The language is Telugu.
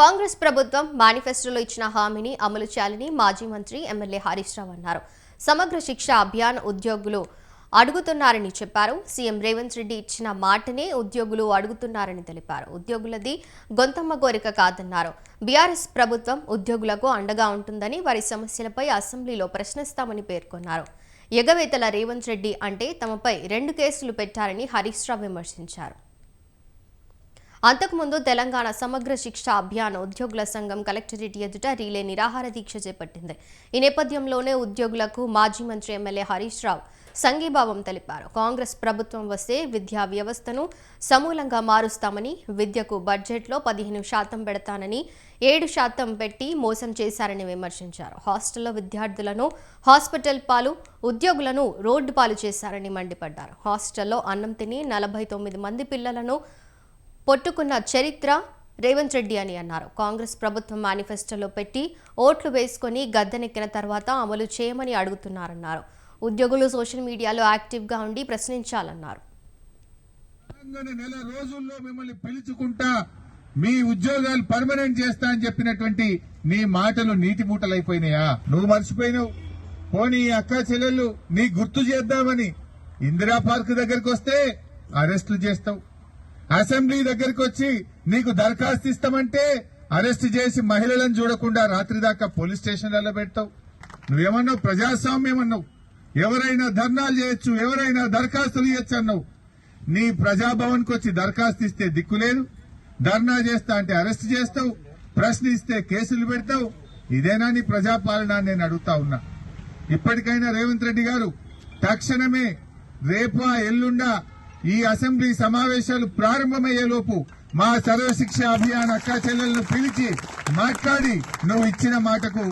కాంగ్రెస్ ప్రభుత్వం మేనిఫెస్టోలో ఇచ్చిన హామీని అమలు చేయాలని మాజీ మంత్రి ఎమ్మెల్యే హరీష్ రావు అన్నారు. సమగ్ర శిక్ష అభియాన్ ఉద్యోగులు అడుగుతున్నారని చెప్పారు. సీఎం రేవంత్ రెడ్డి ఇచ్చిన మాటనే ఉద్యోగులు అడుగుతున్నారని తెలిపారు. ఉద్యోగులది గొంతమ్మ కోరిక కాదన్నారు. బీఆర్ఎస్ ప్రభుత్వం ఉద్యోగులకు అండగా ఉంటుందని వారి సమస్యలపై అసెంబ్లీలో ప్రశ్నిస్తామని పేర్కొన్నారు. ఎగవేతల రేవంత్ రెడ్డి అంటే తమపై రెండు కేసులు పెట్టారని హరీష్ రావు విమర్శించారు. అంతకుముందు తెలంగాణ సమగ్ర శిక్ష అభియాన్ ఉద్యోగుల సంఘం కలెక్టరేట్ ఎదుట రీలే నిరాహార దీక్ష చేపట్టింది. ఈ నేపథ్యంలోనే ఉద్యోగులకు మాజీ మంత్రి ఎమ్మెల్యే హరీష్ రావు సంఘీభావం తెలిపారు. కాంగ్రెస్ ప్రభుత్వం వస్తే విద్యా వ్యవస్థను సమూలంగా మారుస్తామని విద్యకు బడ్జెట్లో పదిహేను శాతం పెడతానని ఏడు శాతం పెట్టి మోసం చేశారని విమర్శించారు. హాస్టల్లో విద్యార్థులను హాస్పిటల్ పాలు ఉద్యోగులను రోడ్డు పాలు చేశారని మండిపడ్డారు. హాస్టల్లో అన్నం తిని నలభై తొమ్మిది మంది పిల్లలను పొట్టుకున్న చరిత్ర రేవంత్ రెడ్డి అని అన్నారు. కాంగ్రెస్ ప్రభుత్వం మేనిఫెస్టోలో పెట్టి ఓట్లు వేసుకొని గద్దెనెక్కిన తర్వాత అమలు చేయమని అడుగుతున్నారన్నారు. ఉద్యోగులు సోషల్ మీడియాలో యాక్టివ్గా ఉండి ప్రశ్నించాలన్నారు. నెల రోజుల్లో మిమ్మల్ని పిలుచుకుంటా మీ ఉద్యోగాలు పర్మనెంట్ చేస్తా అని చెప్పినటువంటి నీ మాటలు నీటి మూటలైపోయినాయా నువ్వు మర్చిపోయినావు. పోనీ అక్క చెల్లెళ్ళు నీ గుర్తు చేద్దామని ఇందిరా పార్క్ దగ్గరికి వస్తే అరెస్టులు చేస్తావు. అసెంబ్లీ దగ్గరికి వచ్చి నీకు దరఖాస్తు ఇస్తామంటే అరెస్ట్ చేసి మహిళలను చూడకుండా రాత్రి దాకా పోలీస్ స్టేషన్లలో పెడతావు. నువ్వేమన్నావు? ప్రజాస్వామ్యం అన్నావు. ఎవరైనా ధర్నాలు చేయొచ్చు ఎవరైనా దరఖాస్తులు ఇవ్వచ్చు అన్నావు. నీ ప్రజాభవన్కు వచ్చి దరఖాస్తు ఇస్తే దిక్కులేదు ధర్నా చేస్తా అంటే అరెస్ట్ చేస్తావు. ప్రశ్నిస్తే కేసులు పెడతావు. ఇదేనా నీ ప్రజాపాలన నేను అడుగుతా ఉన్నా. ఇప్పటికైనా రేవంత్ రెడ్డి గారు తక్షణమే రేపా ఎల్లుండా ఈ అసెంబ్లీ సమావేశాలు ప్రారంభమయ్యేలోపు మా సర్వశిక్ష అభియాన్ అక్కా చెల్లెలను పిలిచి మాట్లాడి నువ్వు ఇచ్చిన మాటకు